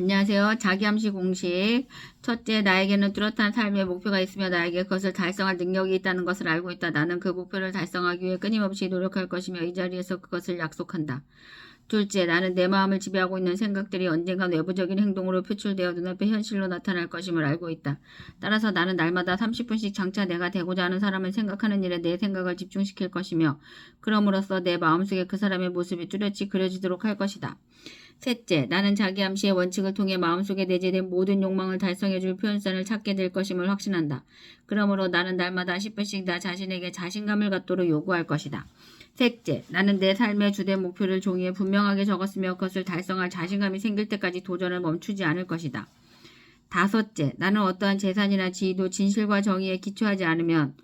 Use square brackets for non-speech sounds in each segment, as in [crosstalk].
안녕하세요. 자기암시 공식. 첫째, 나에게는 뚜렷한 삶의 목표가 있으며 나에게 그것을 달성할 능력이 있다는 것을 알고 있다. 나는 그 목표를 달성하기 위해 끊임없이 노력할 것이며 이 자리에서 그것을 약속한다. 둘째, 나는 내 마음을 지배하고 있는 생각들이 언젠가 내부적인 행동으로 표출되어 눈앞에 현실로 나타날 것임을 알고 있다. 따라서 나는 날마다 30분씩 장차 내가 되고자 하는 사람을 생각하는 일에 내 생각을 집중시킬 것이며 그럼으로써 내 마음속에 그 사람의 모습이 뚜렷이 그려지도록 할 것이다. 셋째, 나는 자기 암시의 원칙을 통해 마음속에 내재된 모든 욕망을 달성해줄 표현선을 찾게 될 것임을 확신한다. 그러므로 나는 날마다 10분씩 나 자신에게 자신감을 갖도록 요구할 것이다. 셋째, 나는 내 삶의 주된 목표를 종이에 분명하게 적었으며 그것을 달성할 자신감이 생길 때까지 도전을 멈추지 않을 것이다. 다섯째, 나는 어떠한 재산이나 지위도 진실과 정의에 기초하지 않으면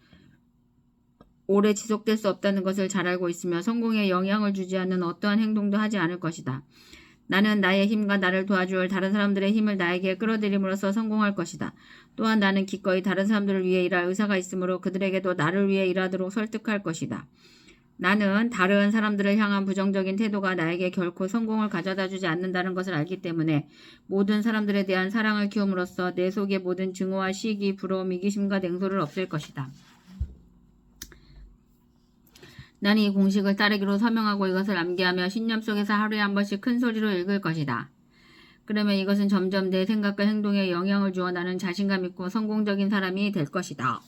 오래 지속될 수 없다는 것을 잘 알고 있으며 성공에 영향을 주지 않는 어떠한 행동도 하지 않을 것이다. 나는 나의 힘과 나를 도와줄 다른 사람들의 힘을 나에게 끌어들임으로써 성공할 것이다. 또한 나는 기꺼이 다른 사람들을 위해 일할 의사가 있으므로 그들에게도 나를 위해 일하도록 설득할 것이다. 나는 다른 사람들을 향한 부정적인 태도가 나에게 결코 성공을 가져다 주지 않는다는 것을 알기 때문에 모든 사람들에 대한 사랑을 키움으로써 내 속의 모든 증오와 시기, 부러움, 이기심과 냉소를 없앨 것이다. 나는 이 공식을 따르기로 서명하고 이것을 암기하며 신념 속에서 하루에 한 번씩 큰 소리로 읽을 것이다. 그러면 이것은 점점 내 생각과 행동에 영향을 주어 나는 자신감 있고 성공적인 사람이 될 것이다.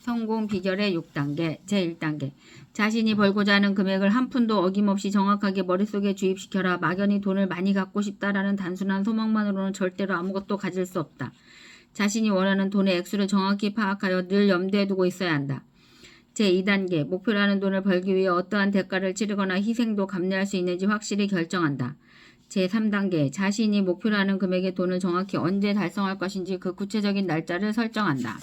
성공 비결의 6단계, 제1단계. 자신이 벌고자 하는 금액을 한 푼도 어김없이 정확하게 머릿속에 주입시켜라. 막연히 돈을 많이 갖고 싶다라는 단순한 소망만으로는 절대로 아무것도 가질 수 없다. 자신이 원하는 돈의 액수를 정확히 파악하여 늘 염두에 두고 있어야 한다. 제2단계, 목표라는 돈을 벌기 위해 어떠한 대가를 치르거나 희생도 감내할 수 있는지 확실히 결정한다. 제3단계, 자신이 목표라는 금액의 돈을 정확히 언제 달성할 것인지 그 구체적인 날짜를 설정한다.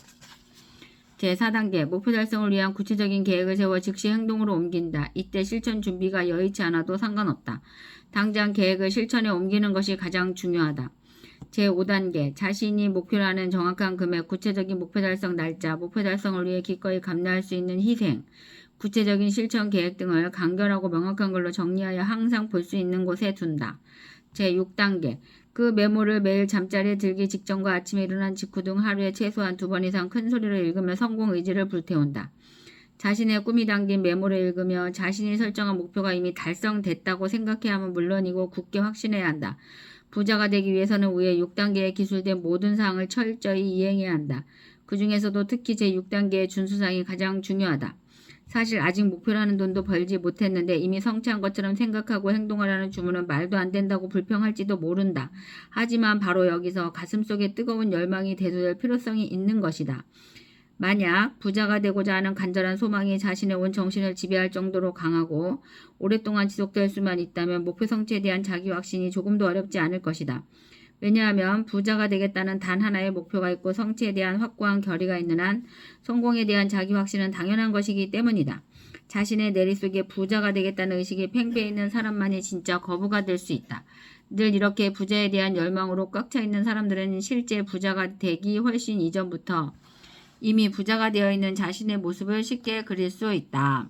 제4단계, 목표 달성을 위한 구체적인 계획을 세워 즉시 행동으로 옮긴다. 이때 실천 준비가 여의치 않아도 상관없다. 당장 계획을 실천에 옮기는 것이 가장 중요하다. 제5단계, 자신이 목표라는 정확한 금액, 구체적인 목표 달성 날짜, 목표 달성을 위해 기꺼이 감내할 수 있는 희생, 구체적인 실천 계획 등을 간결하고 명확한 걸로 정리하여 항상 볼 수 있는 곳에 둔다. 제6단계, 그 메모를 매일 잠자리에 들기 직전과 아침에 일어난 직후 등 하루에 최소한 두 번 이상 큰 소리로 읽으며 성공 의지를 불태운다. 자신의 꿈이 담긴 메모를 읽으며 자신이 설정한 목표가 이미 달성됐다고 생각해야 하면 물론이고 굳게 확신해야 한다. 부자가 되기 위해서는 위에 6단계에 기술된 모든 사항을 철저히 이행해야 한다. 그 중에서도 특히 제6단계의 준수사항이 가장 중요하다. 사실 아직 목표라는 돈도 벌지 못했는데 이미 성취한 것처럼 생각하고 행동하라는 주문은 말도 안 된다고 불평할지도 모른다. 하지만 바로 여기서 가슴속에 뜨거운 열망이 대두될 필요성이 있는 것이다. 만약 부자가 되고자 하는 간절한 소망이 자신의 온 정신을 지배할 정도로 강하고 오랫동안 지속될 수만 있다면 목표 성취에 대한 자기 확신이 조금도 어렵지 않을 것이다. 왜냐하면 부자가 되겠다는 단 하나의 목표가 있고 성취에 대한 확고한 결의가 있는 한 성공에 대한 자기 확신은 당연한 것이기 때문이다. 자신의 내리 속에 부자가 되겠다는 의식이 팽배해 있는 사람만이 진짜 거부가 될 수 있다. 늘 이렇게 부자에 대한 열망으로 꽉 차 있는 사람들은 실제 부자가 되기 훨씬 이전부터 이미 부자가 되어 있는 자신의 모습을 쉽게 그릴 수 있다.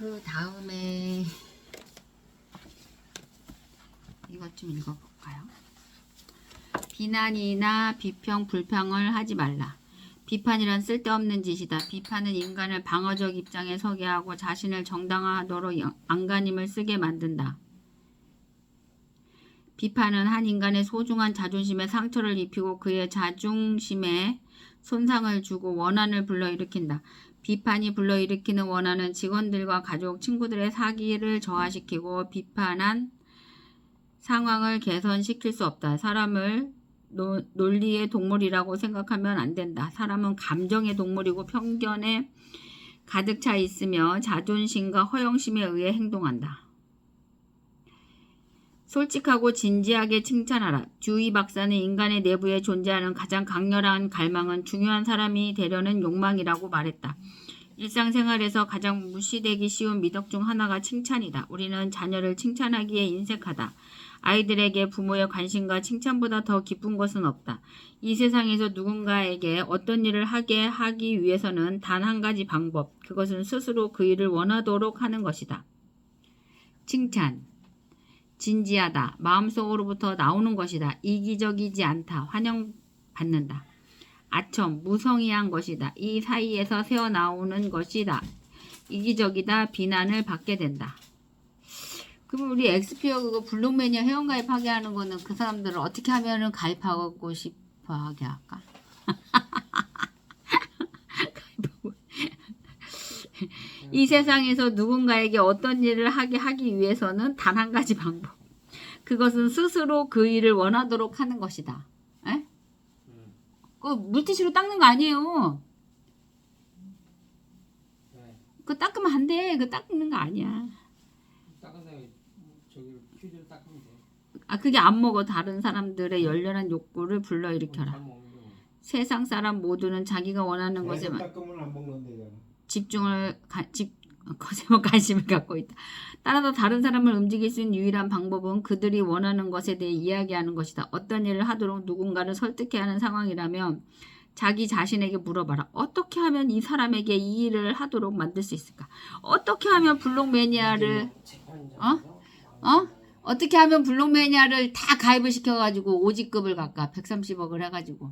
그 다음에 좀 읽어볼까요? 비난이나 비평, 불평을 하지 말라. 비판이란 쓸데없는 짓이다. 비판은 인간을 방어적 입장에 서게 하고 자신을 정당화하도록 영- 안간힘을 쓰게 만든다. 비판은 한 인간의 소중한 자존심에 상처를 입히고 그의 자존심에 손상을 주고 원한을 불러일으킨다. 비판이 불러일으키는 원한은 직원들과 가족, 친구들의 사기를 저하시키고 비판한 상황을 개선시킬 수 없다. 사람을 노, 논리의 동물이라고 생각하면 안 된다. 사람은 감정의 동물이고 편견에 가득 차 있으며 자존심과 허영심에 의해 행동한다. 솔직하고 진지하게 칭찬하라. 주의 박사는 인간의 내부에 존재하는 가장 강렬한 갈망은 중요한 사람이 되려는 욕망이라고 말했다. 일상생활에서 가장 무시되기 쉬운 미덕 중 하나가 칭찬이다. 우리는 자녀를 칭찬하기에 인색하다. 아이들에게 부모의 관심과 칭찬보다 더 기쁜 것은 없다. 이 세상에서 누군가에게 어떤 일을 하게 하기 위해서는 단 한 가지 방법. 그것은 스스로 그 일을 원하도록 하는 것이다. 칭찬. 진지하다. 마음속으로부터 나오는 것이다. 이기적이지 않다. 환영받는다. 아첨. 무성의한 것이다. 이 사이에서 새어나오는 것이다. 이기적이다. 비난을 받게 된다. 그럼 우리 엑스피어 그거 블록 매니아 회원가입하게 하는 거는 그 사람들을 어떻게 하면은 가입하고 싶어 하게 할까? [laughs] 이 세상에서 누군가에게 어떤 일을 하게 하기 위해서는 단 한 가지 방법. 그것은 스스로 그 일을 원하도록 하는 것이다. 에? 그 물티슈로 닦는 거 아니에요. 네. 그거 닦으면 안 돼. 그거 닦는 거 아니야. 닦은 다음에 저기 휴지를 닦으면 돼. 아 그게 안 먹어 다른 사람들의 열렬한 욕구를 불러일으켜라. 거. 세상 사람 모두는 자기가 원하는 것에만. 집중을 가, 집 것에만 [laughs] 관심을 갖고 있다. 따라서 다른 사람을 움직일 수 있는 유일한 방법은 그들이 원하는 것에 대해 이야기하는 것이다. 어떤 일을 하도록 누군가를 설득해야 하는 상황이라면 자기 자신에게 물어봐라. 어떻게 하면 이 사람에게 이 일을 하도록 만들 수 있을까? 어떻게 하면 블록 매니아를 어? 어? 어떻게 하면 블록 매니아를 다 가입을 시켜가지고 오직급을 갈까? 130억을 해가지고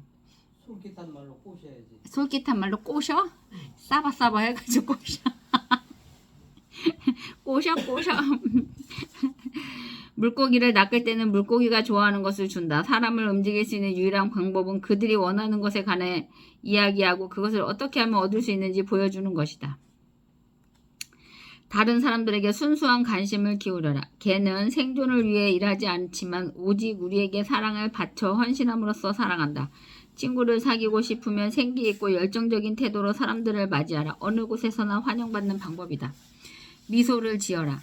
솔깃한 말로 꼬셔야지. 솔깃한 말로 꼬셔? 싸바싸바 해가지고 꼬셔. [laughs] 꼬셔 꼬셔. [laughs] 물고기를 낚을 때는 물고기가 좋아하는 것을 준다. 사람을 움직일 수 있는 유일한 방법은 그들이 원하는 것에 관해 이야기하고 그것을 어떻게 하면 얻을 수 있는지 보여주는 것이다. 다른 사람들에게 순수한 관심을 기울여라. 개는 생존을 위해 일하지 않지만 오직 우리에게 사랑을 바쳐 헌신함으로써 사랑한다. 친구를 사귀고 싶으면 생기 있고 열정적인 태도로 사람들을 맞이하라. 어느 곳에서나 환영받는 방법이다. 미소를 지어라.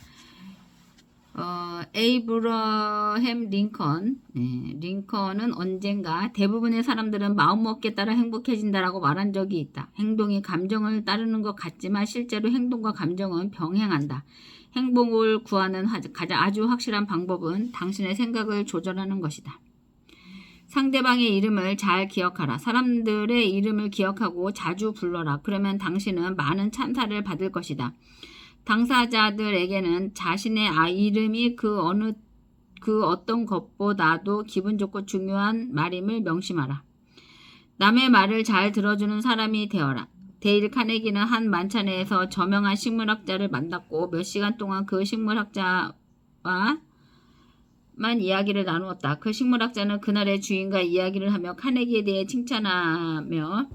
어, 에이브러햄 링컨. 네, 링컨은 언젠가 대부분의 사람들은 마음먹기에 따라 행복해진다라고 말한 적이 있다. 행동이 감정을 따르는 것 같지만 실제로 행동과 감정은 병행한다. 행복을 구하는 하- 가장 아주 확실한 방법은 당신의 생각을 조절하는 것이다. 상대방의 이름을 잘 기억하라. 사람들의 이름을 기억하고 자주 불러라. 그러면 당신은 많은 찬사를 받을 것이다. 당사자들에게는 자신의 아 이름이 그 어느 그 어떤 것보다도 기분 좋고 중요한 말임을 명심하라. 남의 말을 잘 들어주는 사람이 되어라. 데일 카네기는 한 만찬에서 저명한 식물학자를 만났고 몇 시간 동안 그 식물학자와 만 이야기를 나누었다. 그 식물학자는 그날의 주인과 이야기를 하며 카네기에 대해 칭찬하며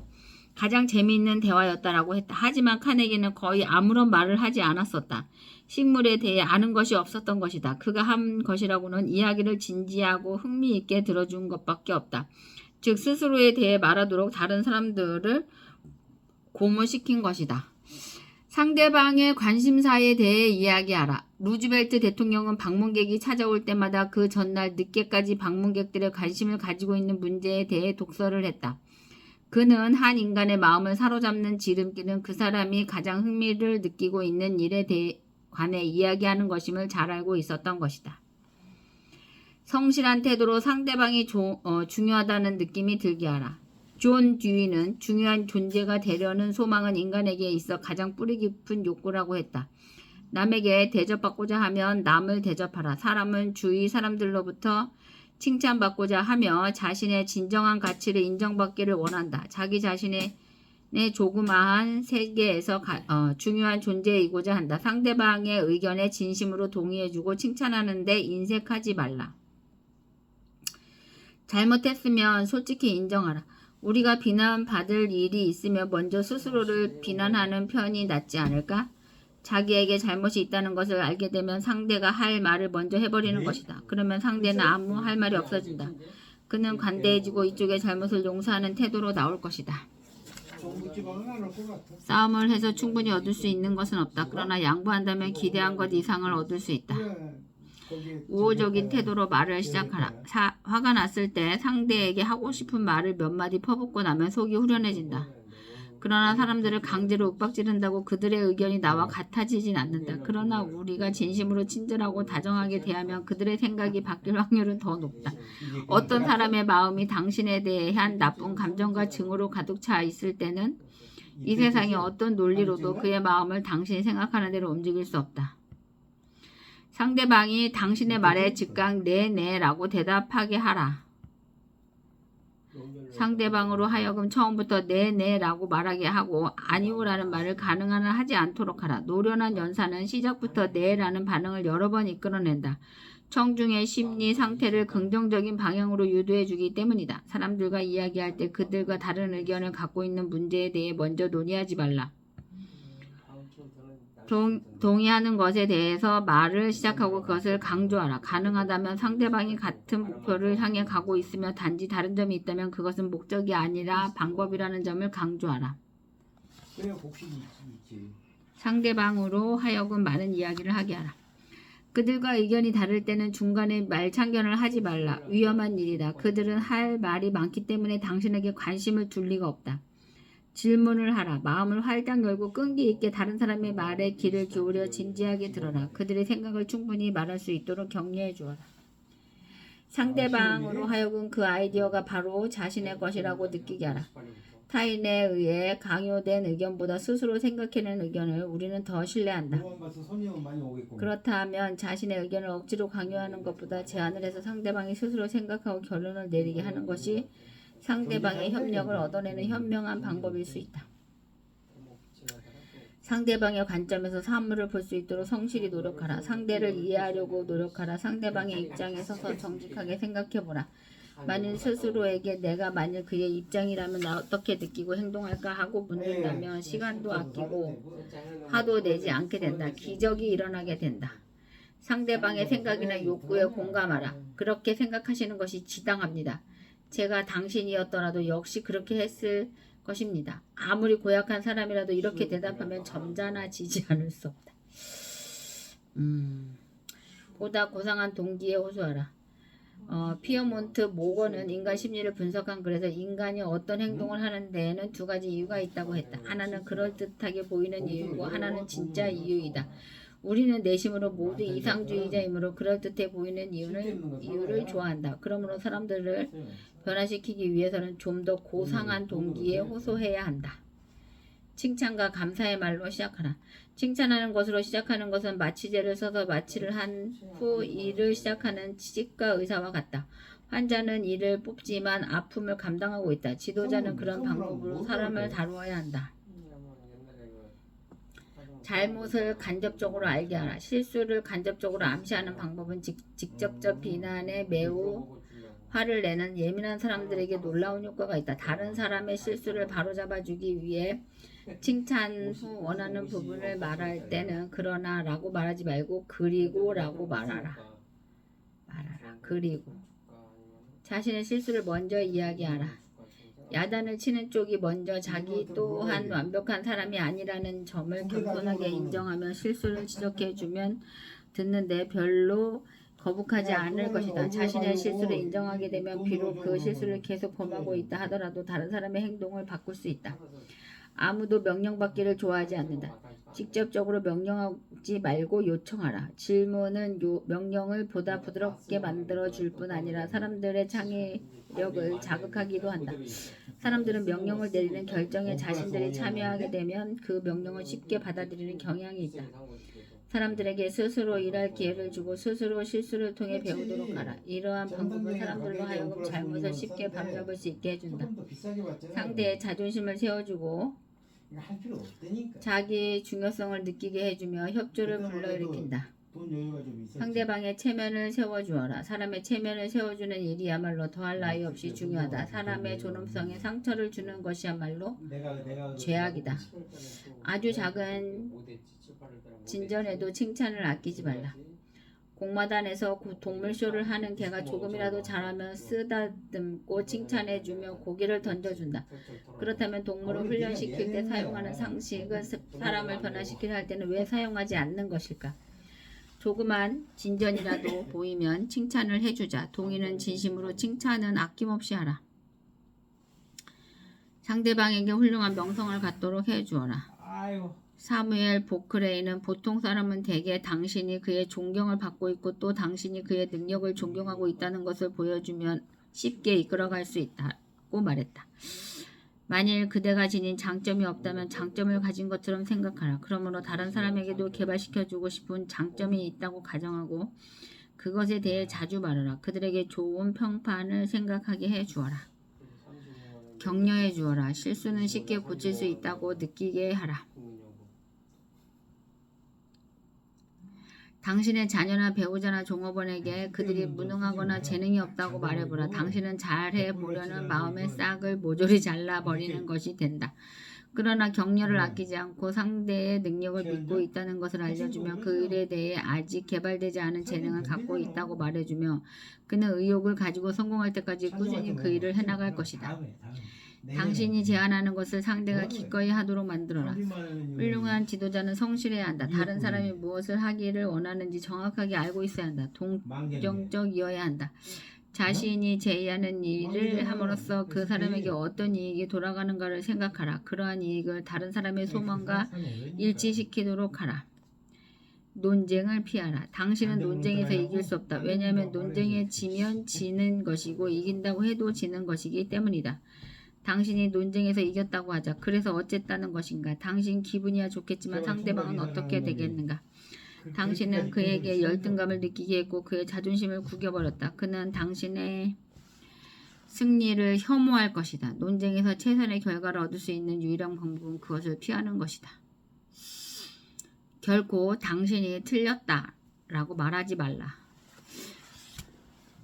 가장 재미있는 대화였다라고 했다. 하지만 카네기는 거의 아무런 말을 하지 않았었다. 식물에 대해 아는 것이 없었던 것이다. 그가 한 것이라고는 이야기를 진지하고 흥미있게 들어준 것밖에 없다. 즉 스스로에 대해 말하도록 다른 사람들을 고무시킨 것이다. 상대방의 관심사에 대해 이야기하라. 루즈벨트 대통령은 방문객이 찾아올 때마다 그 전날 늦게까지 방문객들의 관심을 가지고 있는 문제에 대해 독서를 했다. 그는 한 인간의 마음을 사로잡는 지름길은 그 사람이 가장 흥미를 느끼고 있는 일에 대해 관해 이야기하는 것임을 잘 알고 있었던 것이다. 성실한 태도로 상대방이 조- 어, 중요하다는 느낌이 들게 하라. 존 듀이는 중요한 존재가 되려는 소망은 인간에게 있어 가장 뿌리 깊은 욕구라고 했다. 남에게 대접받고자 하면 남을 대접하라. 사람은 주위 사람들로부터 칭찬받고자 하며 자신의 진정한 가치를 인정받기를 원한다. 자기 자신의 내 조그마한 세계에서 가- 어, 중요한 존재이고자 한다. 상대방의 의견에 진심으로 동의해주고 칭찬하는데 인색하지 말라. 잘못했으면 솔직히 인정하라. 우리가 비난받을 일이 있으면 먼저 스스로를 비난하는 편이 낫지 않을까? 자기에게 잘못이 있다는 것을 알게 되면 상대가 할 말을 먼저 해버리는 것이다. 그러면 상대는 아무 할 말이 없어진다. 그는 관대해지고 이쪽의 잘못을 용서하는 태도로 나올 것이다. 싸움을 해서 충분히 얻을 수 있는 것은 없다. 그러나 양보한다면 기대한 것 이상을 얻을 수 있다. 우호적인 태도로 말을 시작하라. 사- 화가 났을 때 상대에게 하고 싶은 말을 몇 마디 퍼붓고 나면 속이 후련해진다. 그러나 사람들을 강제로 윽박지른다고 그들의 의견이 나와 같아지진 않는다. 그러나 우리가 진심으로 친절하고 다정하게 대하면 그들의 생각이 바뀔 확률은 더 높다. 어떤 사람의 마음이 당신에 대한 나쁜 감정과 증오로 가득 차 있을 때는 이 세상의 어떤 논리로도 그의 마음을 당신이 생각하는 대로 움직일 수 없다. 상대방이 당신의 말에 즉각 네네라고 대답하게 하라. 상대방으로 하여금 처음부터 네네라고 말하게 하고 아니오라는 말을 가능한 한 하지 않도록 하라. 노련한 연사는 시작부터 네라는 반응을 여러 번 이끌어낸다. 청중의 심리 상태를 긍정적인 방향으로 유도해 주기 때문이다. 사람들과 이야기할 때 그들과 다른 의견을 갖고 있는 문제에 대해 먼저 논의하지 말라. 동, 동의하는 것에 대해서 말을 시작하고 그것을 강조하라. 가능하다면 상대방이 같은 목표를 향해 가고 있으며 단지 다른 점이 있다면 그것은 목적이 아니라 방법이라는 점을 강조하라. 상대방으로 하여금 많은 이야기를 하게 하라. 그들과 의견이 다를 때는 중간에 말창견을 하지 말라. 위험한 일이다. 그들은 할 말이 많기 때문에 당신에게 관심을 둘 리가 없다. 질문을 하라. 마음을 활짝 열고 끈기 있게 다른 사람의 말에 귀를 기울여 진지하게 들어라. 그들의 생각을 충분히 말할 수 있도록 격려해 주어라. 상대방으로 하여금 그 아이디어가 바로 자신의 것이라고 느끼게 하라. 타인에 의해 강요된 의견보다 스스로 생각해낸 의견을 우리는 더 신뢰한다. 그렇다면 자신의 의견을 억지로 강요하는 것보다 제안을 해서 상대방이 스스로 생각하고 결론을 내리게 하는 것이 상대방의 협력을 얻어내는 현명한 방법일 수 있다. 상대방의 관점에서 사물을 볼 수 있도록 성실히 노력하라. 상대를 이해하려고 노력하라. 상대방의 입장에 서서 정직하게 생각해보라. 만일 스스로에게 내가 만일 그의 입장이라면 나 어떻게 느끼고 행동할까 하고 묻는다면 시간도 아끼고 화도 내지 않게 된다. 기적이 일어나게 된다. 상대방의 생각이나 욕구에 공감하라. 그렇게 생각하시는 것이 지당합니다. 제가 당신이었더라도 역시 그렇게 했을 것입니다. 아무리 고약한 사람이라도 이렇게 대답하면 점잖아지지 않을 수 없다. 음, 보다 고상한 동기에 호소하라. 어, 피어몬트 모건은 인간 심리를 분석한 글에서 인간이 어떤 행동을 하는 데에는 두 가지 이유가 있다고 했다. 하나는 그럴듯하게 보이는 이유고 하나는 진짜 이유이다. 우리는 내심으로 모두 이상주의자이므로 그럴듯해 보이는 이유는 이유를 좋아한다. 그러므로 사람들을 변화시키기 위해서는 좀 더 고상한 동기에 호소해야 한다. 칭찬과 감사의 말로 시작하라. 칭찬하는 것으로 시작하는 것은 마취제를 써서 마취를 한 후 일을 시작하는 치과 의사와 같다. 환자는 이를 뽑지만 아픔을 감당하고 있다. 지도자는 그런 방법으로 사람을 다루어야 한다. 잘못을 간접적으로 알게 하라. 실수를 간접적으로 암시하는 방법은 직, 직접적 비난에 매우 화를 내는 예민한 사람들에게 놀라운 효과가 있다. 다른 사람의 실수를 바로잡아주기 위해 칭찬 후 원하는 부분을 말할 때는 그러나 라고 말하지 말고 그리고 라고 말하라. 말하라. 그리고 자신의 실수를 먼저 이야기하라. 야단을 치는 쪽이 먼저 자기 또한 완벽한 사람이 아니라는 점을 겸손하게 인정하며 실수를 지적해주면 듣는데 별로 거북하지 않을 것이다. 자신의 실수를 인정하게 되면 비록 그 실수를 계속 범하고 있다 하더라도 다른 사람의 행동을 바꿀 수 있다. 아무도 명령받기를 좋아하지 않는다. 직접적으로 명령하지 말고 요청하라. 질문은 요, 명령을 보다 부드럽게 만들어 줄 뿐 아니라 사람들의 창의력을 자극하기도 한다. 사람들은 명령을 내리는 결정에 자신들이 참여하게 되면 그 명령을 쉽게 받아들이는 경향이 있다. 사람들에게 스스로 일할 기회를 주고 스스로 실수를 통해 배우도록 하라. 이러한 방법은 사람들로 하여금 잘못을 쉽게 바로잡을 수 있게 해준다. 상대의 자존심을 세워주고 이거 할 필요 없다니까. 자기 중요성을 느끼게 해주며 협조를 불러일으킨다. 돈 여유가 좀. 상대방의 체면을 세워주어라. 사람의 체면을 세워주는 일이야말로 더할 나위 없이 중요하다. 사람의 존엄성에 상처를 주는 것이야말로 내가 내가 죄악이다. 아주 작은 진전에도 칭찬을 아끼지 말라. 공마단에서 고- 동물쇼를 하는 개가 조금이라도 잘하면 쓰다듬고 칭찬해주며 고기를 던져준다. 그렇다면 동물을 훈련시킬 때 사용하는 상식은 사- 사람을 변화시키려 할 때는 왜 사용하지 않는 것일까? 조그만 진전이라도 [laughs] 보이면 칭찬을 해주자. 동의는 진심으로 칭찬은 아낌없이 하라. 상대방에게 훌륭한 명성을 갖도록 해주어라. 아이고 사무엘 보크레이는 보통 사람은 대개 당신이 그의 존경을 받고 있고 또 당신이 그의 능력을 존경하고 있다는 것을 보여주면 쉽게 이끌어갈 수 있다고 말했다. 만일 그대가 지닌 장점이 없다면 장점을 가진 것처럼 생각하라. 그러므로 다른 사람에게도 개발시켜주고 싶은 장점이 있다고 가정하고 그것에 대해 자주 말하라. 그들에게 좋은 평판을 생각하게 해 주어라. 격려해 주어라. 실수는 쉽게 고칠 수 있다고 느끼게 하라. 당신의 자녀나 배우자나 종업원에게 그들이 무능하거나 재능이 없다고 말해보라. 당신은 잘해 보려는 마음의 싹을 모조리 잘라 버리는 것이 된다. 그러나 격려를 아끼지 않고 상대의 능력을 믿고 있다는 것을 알려주며 그 일에 대해 아직 개발되지 않은 재능을 갖고 있다고 말해주며 그는 의욕을 가지고 성공할 때까지 꾸준히 그 일을 해나갈 것이다. 다음에. 당신이 제안하는 것을 상대가 기꺼이 하도록 만들어라. 훌륭한 지도자는 성실해야 한다. 다른 사람이 무엇을 하기를 원하는지 정확하게 알고 있어야 한다. 동정적이어야 한다. 자신이 제의하는 일을 함으로써 그 사람에게 어떤 이익이 돌아가는가를 생각하라. 그러한 이익을 다른 사람의 소망과 일치시키도록 하라. 논쟁을 피하라. 당신은 논쟁에서 이길 수 없다. 왜냐하면 논쟁에 지면 지는 것이고 이긴다고 해도 지는 것이기 때문이다. 당신이 논쟁에서 이겼다고 하자. 그래서 어쨌다는 것인가? 당신 기분이야 좋겠지만 상대방은 어떻게 되겠는가? 당신은 그에게 열등감을 느끼게 했고 그의 자존심을 구겨버렸다. 그는 당신의 승리를 혐오할 것이다. 논쟁에서 최선의 결과를 얻을 수 있는 유일한 방법은 그것을 피하는 것이다. 결코 당신이 틀렸다 라고 말하지 말라.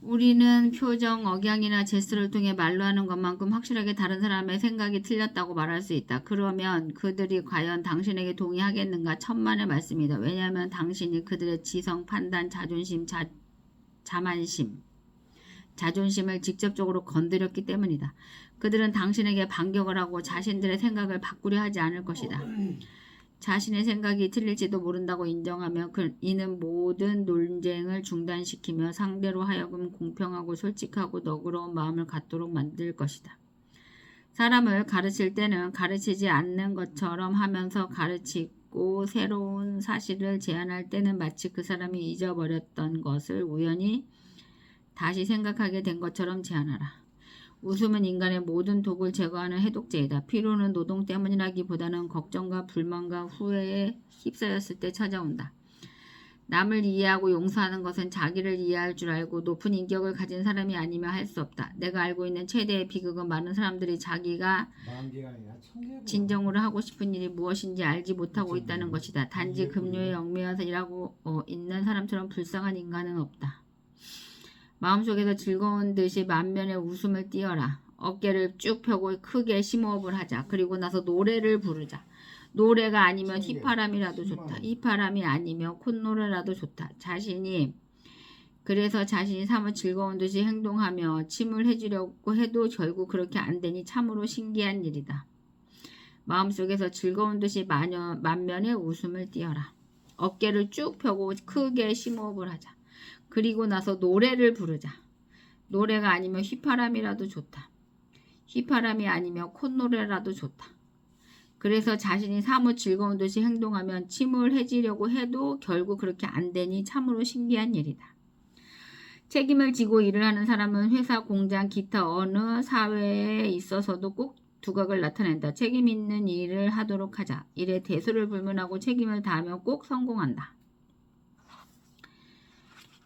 우리는 표정, 억양이나 제스처를 통해 말로 하는 것만큼 확실하게 다른 사람의 생각이 틀렸다고 말할 수 있다. 그러면 그들이 과연 당신에게 동의하겠는가? 천만의 말씀이다. 왜냐하면 당신이 그들의 지성, 판단, 자존심, 자, 자만심, 자존심을 직접적으로 건드렸기 때문이다. 그들은 당신에게 반격을 하고 자신들의 생각을 바꾸려 하지 않을 것이다. 자신의 생각이 틀릴지도 모른다고 인정하며 그, 이는 모든 논쟁을 중단시키며 상대로 하여금 공평하고 솔직하고 너그러운 마음을 갖도록 만들 것이다. 사람을 가르칠 때는 가르치지 않는 것처럼 하면서 가르치고 새로운 사실을 제안할 때는 마치 그 사람이 잊어버렸던 것을 우연히 다시 생각하게 된 것처럼 제안하라. 웃음은 인간의 모든 독을 제거하는 해독제이다. 피로는 노동 때문이라기보다는 걱정과 불만과 후회에 휩싸였을 때 찾아온다. 남을 이해하고 용서하는 것은 자기를 이해할 줄 알고 높은 인격을 가진 사람이 아니면 할 수 없다. 내가 알고 있는 최대의 비극은 많은 사람들이 자기가. 진정으로 하고 싶은 일이 무엇인지 알지 못하고. 있다는 것이다. 단지 급료에. 얽매여서 일하고 어, 있는 사람처럼 불쌍한 인간은 없다. 마음속에서 즐거운 듯이 만면에 웃음을 띄어라. 어깨를 쭉 펴고 크게 심호흡을 하자. 그리고 나서 노래를 부르자. 노래가 아니면. 휘파람이라도 좋다. 휘파람이 아니면 콧노래라도 좋다. 자신이 그래서 자신이 사뭇 즐거운 듯이 행동하며 침을 해주려고 해도 결국 그렇게 안 되니 참으로 신기한 일이다. 마음속에서 즐거운 듯이 마녀, 만면에 웃음을 띄어라. 어깨를 쭉 펴고 크게 심호흡을 하자. 그리고 나서 노래를 부르자. 노래가 아니면 휘파람이라도 좋다. 휘파람이 아니면 콧노래라도 좋다. 그래서 자신이 사뭇 즐거운 듯이 행동하면 침을 해지려고 해도 결국 그렇게 안 되니 참으로 신기한 일이다. 책임을 지고 일을 하는 사람은 회사, 공장, 기타 어느 사회에 있어서도 꼭 두각을 나타낸다. 책임 있는 일을 하도록 하자. 일에 대소를 불문하고 책임을 다하면 꼭 성공한다.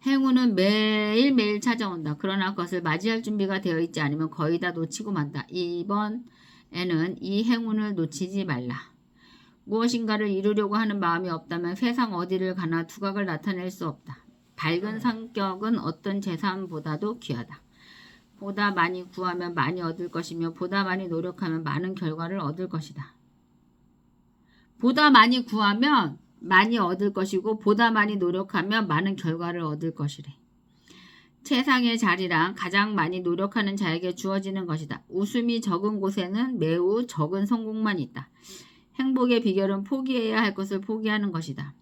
행운은 매일매일 찾아온다. 그러나 그것을 맞이할 준비가 되어 있지 않으면 거의 다 놓치고 만다. 이번에는 이 행운을 놓치지 말라. 무엇인가를 이루려고 하는 마음이 없다면 세상 어디를 가나 두각을 나타낼 수 없다. 밝은 성격은 어떤 재산보다도 귀하다. 보다 많이 구하면 많이 얻을 것이며 보다 많이 노력하면 많은 결과를 얻을 것이다. 보다 많이 구하면 많이 얻을 것이고 보다 많이 노력하면 많은 결과를 얻을 것이래. 최상의 자리란 가장 많이 노력하는 자에게 주어지는 것이다. 웃음이 적은 곳에는 매우 적은 성공만 있다. 행복의 비결은 포기해야 할 것을 포기하는 것이다.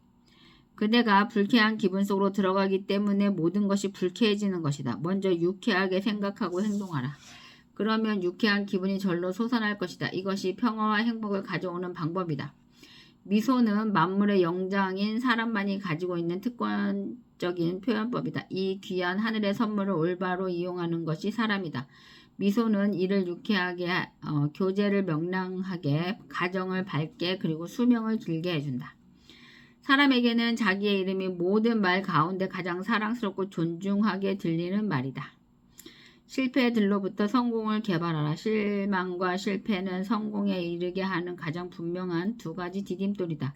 그대가 불쾌한 기분 속으로 들어가기 때문에 모든 것이 불쾌해지는 것이다. 먼저 유쾌하게 생각하고 행동하라. 그러면 유쾌한 기분이 절로 솟아날 것이다. 이것이 평화와 행복을 가져오는 방법이다. 미소는 만물의 영장인 사람만이 가지고 있는 특권적인 표현법이다. 이 귀한 하늘의 선물을 올바로 이용하는 것이 사람이다. 미소는 이를 유쾌하게, 어, 교제를 명랑하게, 가정을 밝게, 그리고 수명을 길게 해준다. 사람에게는 자기의 이름이 모든 말 가운데 가장 사랑스럽고 존중하게 들리는 말이다. 실패들로부터 성공을 개발하라. 실망과 실패는 성공에 이르게 하는 가장 분명한 두 가지 디딤돌이다.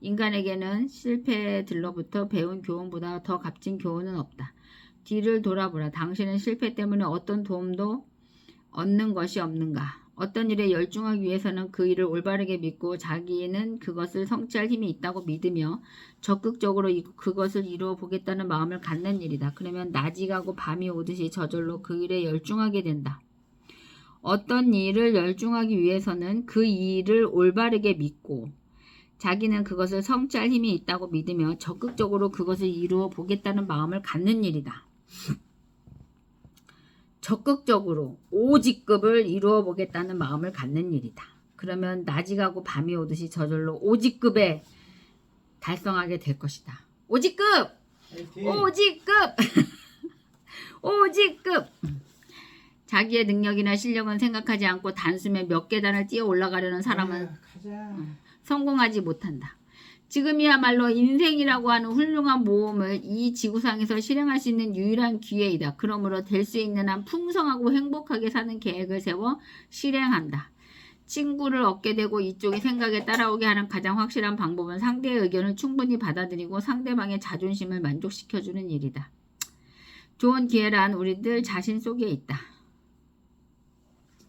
인간에게는 실패들로부터 배운 교훈보다 더 값진 교훈은 없다. 뒤를 돌아보라. 당신은 실패 때문에 어떤 도움도 얻는 것이 없는가? 어떤 일에 열중하기 위해서는 그 일을 올바르게 믿고 자기는 그것을 성취할 힘이 있다고 믿으며 적극적으로 이- 그것을 이루어 보겠다는 마음을 갖는 일이다. 그러면 낮이 가고 밤이 오듯이 저절로 그 일에 열중하게 된다. 어떤 일을 열중하기 위해서는 그 일을 올바르게 믿고 자기는 그것을 성취할 힘이 있다고 믿으며 적극적으로 그것을 이루어 보겠다는 마음을 갖는 일이다. 적극적으로 오직급을 이루어 보겠다는 마음을 갖는 일이다. 그러면 낮이 가고 밤이 오듯이 저절로 오직급에 달성하게 될 것이다. 오직급! 오직급! [laughs] 오직급! 자기의 능력이나 실력은 생각하지 않고 단숨에 몇 계단을 뛰어 올라가려는 사람은 아. 성공하지 못한다. 지금이야말로 인생이라고 하는 훌륭한 모험을 이 지구상에서 실행할 수 있는 유일한 기회이다. 그러므로 될 수 있는 한 풍성하고 행복하게 사는 계획을 세워 실행한다. 친구를 얻게 되고 이쪽의 생각에 따라오게 하는 가장 확실한 방법은 상대의 의견을 충분히 받아들이고 상대방의 자존심을 만족시켜주는 일이다. 좋은 기회란 우리들 자신 속에 있다.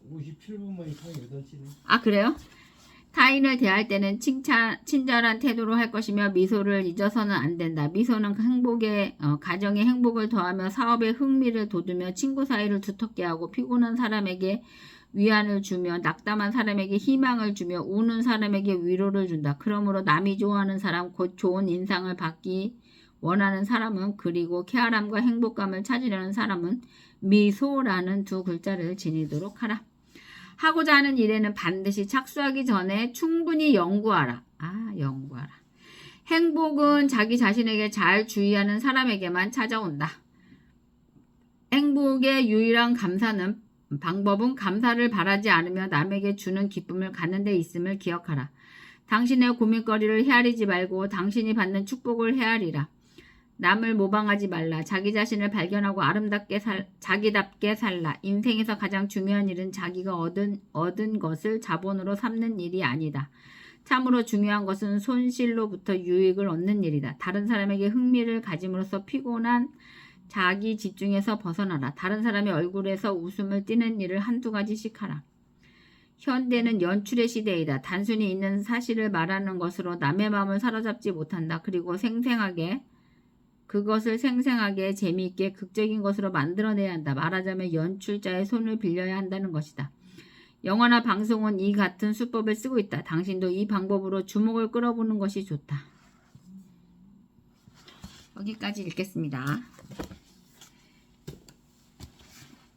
57분 만에 총 8시네. 아 그래요? 타인을 대할 때는 칭찬, 친절한 태도로 할 것이며 미소를 잊어서는 안 된다. 미소는 행복에 어, 가정의 행복을 더하며 사업의 흥미를 돋우며 친구 사이를 두텁게 하고 피곤한 사람에게 위안을 주며 낙담한 사람에게 희망을 주며 우는 사람에게 위로를 준다. 그러므로 남이 좋아하는 사람 곧 좋은 인상을 받기 원하는 사람은 그리고 쾌활함과 행복감을 찾으려는 사람은 미소라는 두 글자를 지니도록 하라. 하고자 하는 일에는 반드시 착수하기 전에 충분히 연구하라. 아, 연구하라. 행복은 자기 자신에게 잘 주의하는 사람에게만 찾아온다. 행복의 유일한 감사는 방법은 감사를 바라지 않으며 남에게 주는 기쁨을 갖는 데 있음을 기억하라. 당신의 고민거리를 헤아리지 말고 당신이 받는 축복을 헤아리라. 남을 모방하지 말라. 자기 자신을 발견하고 아름답게 살, 자기답게 살라. 인생에서 가장 중요한 일은 자기가 얻은, 얻은 것을 자본으로 삼는 일이 아니다. 참으로 중요한 것은 손실로부터 유익을 얻는 일이다. 다른 사람에게 흥미를 가짐으로써 피곤한 자기 집중에서 벗어나라. 다른 사람의 얼굴에서 웃음을 띠는 일을 한두 가지씩 하라. 현대는 연출의 시대이다. 단순히 있는 사실을 말하는 것으로 남의 마음을 사로잡지 못한다. 그리고 생생하게 그것을 생생하게 재미있게 극적인 것으로 만들어내야 한다. 말하자면 연출자의 손을 빌려야 한다는 것이다. 영화나 방송은 이 같은 수법을 쓰고 있다. 당신도 이 방법으로 주목을 끌어보는 것이 좋다. 여기까지 읽겠습니다.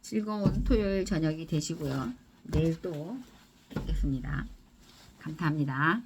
즐거운 토요일 저녁이 되시고요. 내일 또 뵙겠습니다. 감사합니다.